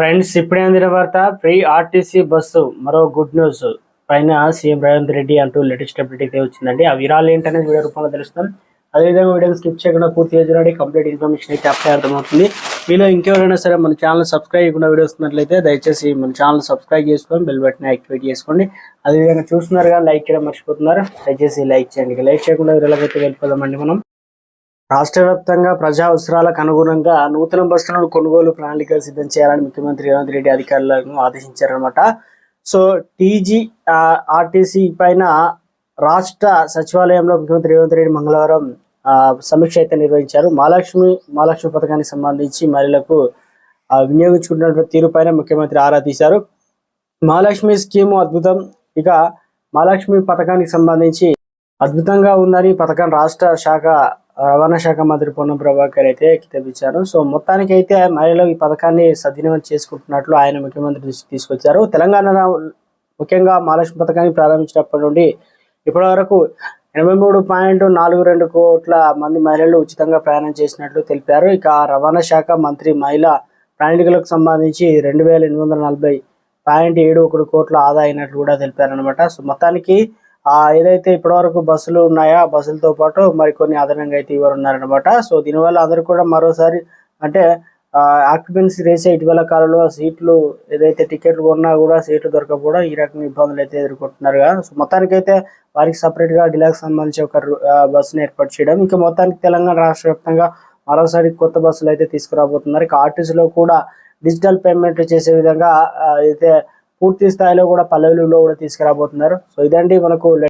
Friends ఇప్పుడే అందిన వార్త ఫ్రీ ఆర్టీసీ బస్సు మరో గుడ్ న్యూస్. పైన సీఎం రేవంత్ రెడ్డి అంటూ లేటెస్ట్ అప్డేట్ అయితే వచ్చిందండి. ఆ విరాలు ఏంటనేది వీడియో రూపంలో తెలుస్తాం. అదేవిధంగా వీడియోని స్కిప్ చేయకుండా పూర్తిగా చూడండి కంప్లీట్ ఇన్ఫర్మేషన్ అయితే అప్లై అర్థమవుతుంది. మీలో ఇంకెవరైనా సరే మన ఛానల్ సబ్స్క్రైబ్ చేయకుండా వీడియో వస్తున్నట్లయితే దయచేసి మన ఛానల్ సబ్స్క్రైబ్ చేసుకొని బెల్ బటన్ యాక్టివేట్ చేసుకోండి. అదేవిధంగా చూస్తున్నారుగా లైక్ చేయడం మర్చిపోతున్నారు. దయచేసి లైక్ చేయండి. లైక్ చేయకుండా వీడియోలకైతే వెళ్ళిపోదామండి మనం. రాష్ట్ర వ్యాప్తంగా ప్రజా అవసరాలకు అనుగుణంగా నూతన బస్సులను కొనుగోలు ప్రణాళిక సిద్ధం చేయాలని ముఖ్యమంత్రి రేవంత్ రెడ్డి అధికారులను ఆదేశించారనమాట సో టీజీ ఆర్టీసీ పైన రాష్ట్ర సచివాలయంలో ముఖ్యమంత్రి రేవంత్ రెడ్డి మంగళవారం ఆ, సమీక్ష అయితే నిర్వహించారు. మహాలక్ష్మి మహాలక్ష్మి పథకానికి సంబంధించి మహిళలకు ఆ, తీరుపైన ముఖ్యమంత్రి ఆరా తీశారు. మహాలక్ష్మి స్కీము అద్భుతం. ఇక మహాలక్ష్మి పథకానికి సంబంధించి అద్భుతంగా ఉందని పథకం రాష్ట్ర శాఖ రవాణా శాఖ మంత్రి పొన్నం ప్రభాకర్ అయితే కితబిచ్చారు. సో మొత్తానికి అయితే మహిళలు ఈ పథకాన్ని సద్వినియోగం చేసుకుంటున్నట్లు ఆయన ముఖ్యమంత్రి దృష్టికి తీసుకొచ్చారు. తెలంగాణ ముఖ్యంగా మహాలక్ష్మి పథకాన్ని ప్రారంభించినప్పటి నుండి ఇప్పటి వరకు ఎనభై మూడు పాయింట్ నాలుగు రెండు కోట్ల మంది మహిళలు ఉచితంగా ప్రయాణం చేసినట్లు తెలిపారు. ఇక రవాణా శాఖ మంత్రి మహిళా ప్రయాణికులకు సంబంధించి రెండు వేల ఎనిమిది వందల నలభై పాయింట్ ఏడు ఒకటి కోట్ల ఆదా అయినట్లు కూడా తెలిపారనమాట సో మొత్తానికి ఏదైతే ఇప్పటివరకు బస్సులు ఉన్నాయో ఆ బస్సులతో పాటు మరికొన్ని అదనంగా అయితే ఇవ్వరు ఉన్నారనమాట సో దీనివల్ల అందరూ కూడా మరోసారి అంటే ఆక్యుపెన్సీ రేసే ఇటీవల కాలంలో సీట్లు ఏదైతే టికెట్లు కొన్నా కూడా సీట్లు దొరకపోవడం ఈ రకం ఇబ్బందులు అయితే ఎదుర్కొంటున్నారు కదా. సో మొత్తానికైతే వారికి సపరేట్గా డిలాక్స్ సంబంధించి ఒక బస్సును ఏర్పాటు చేయడం. ఇంకా మొత్తానికి తెలంగాణ రాష్ట్ర వ్యాప్తంగా మరోసారి కొత్త బస్సులు అయితే తీసుకురాబోతున్నారు. ఇక ఆర్టీసీలో కూడా డిజిటల్ పేమెంట్ చేసే విధంగా అయితే పూర్తి స్థాయిలో కూడా పల్లెలు కూడా తీసుకురాబోతున్నారు. సో ఇదండి మనకు